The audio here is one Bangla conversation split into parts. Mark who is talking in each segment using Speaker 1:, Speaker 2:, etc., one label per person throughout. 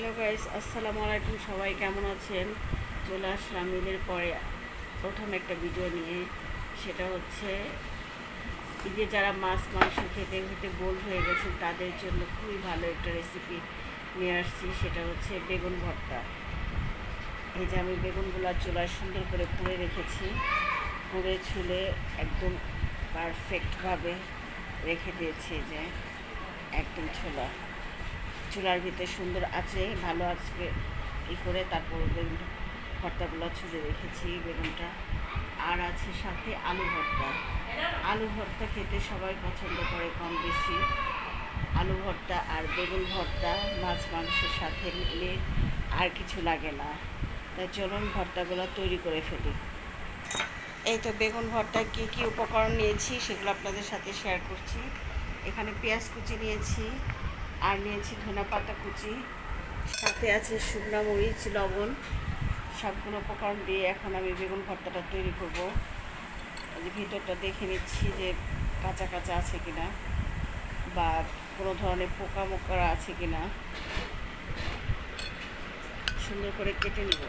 Speaker 1: হ্যালো গাইস আসসালামু আলাইকুম সবাই কেমন আছেন? চলে আসলাম মিলের পরে প্রথম একটা ভিডিও নিয়ে। সেটা হচ্ছে যে যারা মাছ, মাংস খেতে খেতে বোল্ড হয়ে গেছেন, তাদের জন্য খুবই ভালো একটা রেসিপি নিয়ে আসছি। সেটা হচ্ছে বেগুন ভর্তা। এই যে আমি বেগুনগুলো চুলায় সুন্দর করে পুড়ে রেখেছি। পুড়ে ছুলে একদম পারফেক্টভাবে রেখে দিয়েছি যে একদম ছোলা চুলার ভিতরে সুন্দর আছে, ভালো আজকে ই করে তারপর বেগুন ভর্তাগুলো ছুলে রেখেছি, বেগুনটা। আর আছে সাথে আলু ভর্তা। আলু ভর্তা খেতে সবাই পছন্দ করে কম বেশি। আলু ভর্তা আর বেগুন ভর্তা, মাছ মাংসের সাথে মিলে আর কিছু লাগে না। তাই চলুন ভর্তাগুলো তৈরি করে ফেলি। এই তো বেগুন ভর্তা কী কী উপকরণ নিয়েছি সেগুলো আপনাদের সাথে শেয়ার করছি। এখানে পেঁয়াজ কুচি নিয়েছি আর নিয়েছি ধনে পাতা কুচি, সাথে আছে শুকনো মরিচ, লবণ। সবগুলো উপকরণ দিয়ে এখন আমি বেগুন ভর্তাটা তৈরি করব। ভিতরটা দেখে নিচ্ছি যে কাঁচা কাঁচা আছে কিনা বা কোনো ধরনের পোকা মোকরা আছে কিনা। সুন্দর করে কেটে নিব।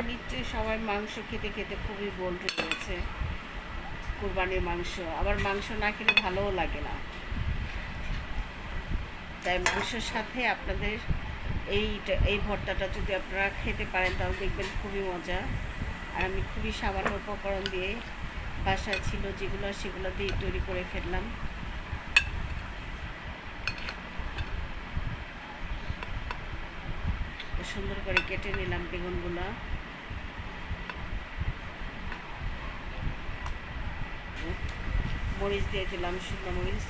Speaker 1: নিশ্চয়ই সবাই মাংস খেতে খেতে খুবই বোল্ড হয়ে গেছে। কোরবানির মাংস। আবার মাংস না খেলে ভালোও লাগে না। তাই মাংসের সাথে আপনাদের এইটা, এই ভর্তাটা যদি আপনারা খেতে পারেন, তাহলে দেখবেন খুবই মজা। আর আমি খুবই সামান্য উপকরণ দিয়ে বাসায় ছিল যেগুলো, সেগুলো দিয়ে তৈরি করে ফেললাম। সুন্দর করে কেটে নিলাম বেগুনগুলো। মরিচ দিয়ে দিলাম, শুকনো মরিচ।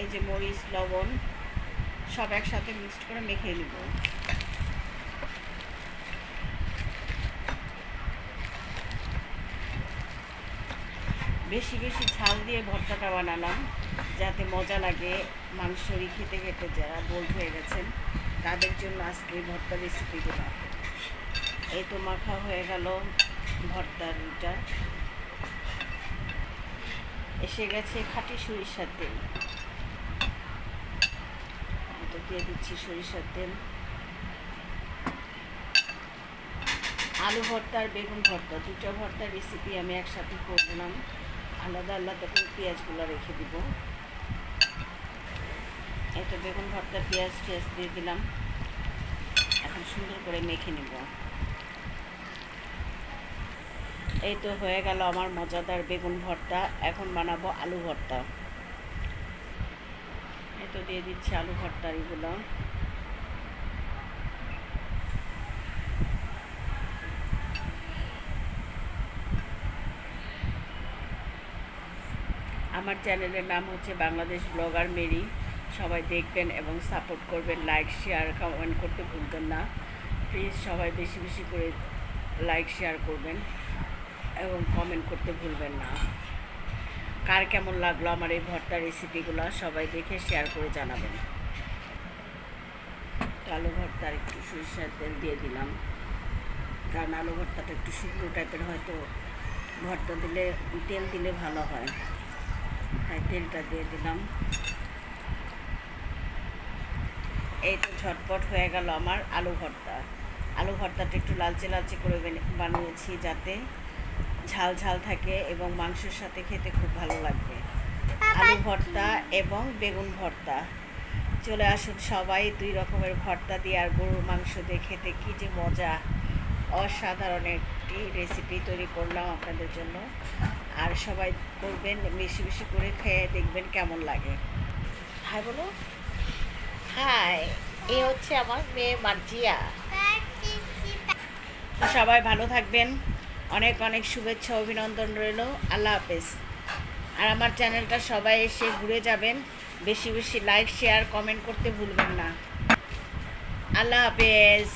Speaker 1: এই যে মরিচ, লবণ, সব একসাথে মিক্সড করে মেখে নিব। বেশি বেশি ঝাল দিয়ে ভর্তাটা বানালাম, যাতে মজা লাগে মাংসরি খেতে খেতে যারা বোল্ড হয়ে গেছেন, তাদের জন্য আজকে ভর্তা রেসিপি দিলাম এই তো মাখা হয়ে গেল। ভর্তাটা এসে গেছে খাঁটি সরিষার তেল। তো দিয়ে দিচ্ছি সরিষার তেল। আলু ভর্তা আর বেগুন ভর্তা দুটো ভর্তার রেসিপি আমি একসাথে করলাম আলাদা আলাদা করে পেঁয়াজগুলো রেখে দিব। এটা বেগুন ভর্তা, পেঁয়াজ, টিয়াজ দিয়ে দিলাম। এখন সুন্দর করে মেখে নেব। এই তো হয়ে গেল আমার মজাদার বেগুন ভর্তা। এখন বানাবো আলু ভর্তা। এই তো দিয়ে দিচ্ছি আলু ভর্তার এগুলো। আমার চ্যানেলের নাম হচ্ছে বাংলাদেশ ব্লগার মেরি। সবাই দেখবেন এবং সাপোর্ট করবেন। লাইক, শেয়ার, কমেন্ট করতে ভুলবেন না। প্লিজ সবাই বেশি বেশি করে লাইক, শেয়ার করবেন। এবং কমেন্ট করতে ভুলবেন না। কার কেমন লাগল আমার এই ভর্তা রেসিপিগুলো সবাই দেখে শেয়ার করে জানাবেন। আলু ভর্তার একটু সরিষার তেল দিয়ে দিলাম। কারণ আলু ভর্তাটা একটু শুকনো টাইপের হয়তো ভর্তা দিলে, তেল দিলে ভালো হয়। তাই তেলটা দিয়ে দিলাম। এই তো ঝটপট হয়ে গেল আমার আলু ভর্তা। আলু ভর্তাটা একটু লালচে লালচে করে বানিয়েছি যাতে ঝাল ঝাল থাকে এবং মাংসের সাথে খেতে খুব ভালো লাগবে। আলু ভর্তা এবং বেগুন ভর্তা। চলে আসুন সবাই দুই রকমের ভর্তা দিয়ে আর গরুর মাংস দিয়ে খেতে। কী যে মজা। অসাধারণ একটি রেসিপি তৈরি করলাম আপনাদের জন্য। আর সবাই করবেন বেশি বেশি করে খেয়ে দেখবেন কেমন লাগে। হাই বলো। হাই এ হচ্ছে আমার মেয়ে মার্জিয়া। সবাই ভালো থাকবেন। অনেক অনেক শুভেচ্ছা, অভিনন্দন রইল। আল্লাহ হাফেজ। আর আমার চ্যানেলটা সবাই এসে ঘুরে যাবেন। বেশি বেশি লাইক শেয়ার কমেন্ট করতে ভুলবেন না। আল্লাহ হাফেজ।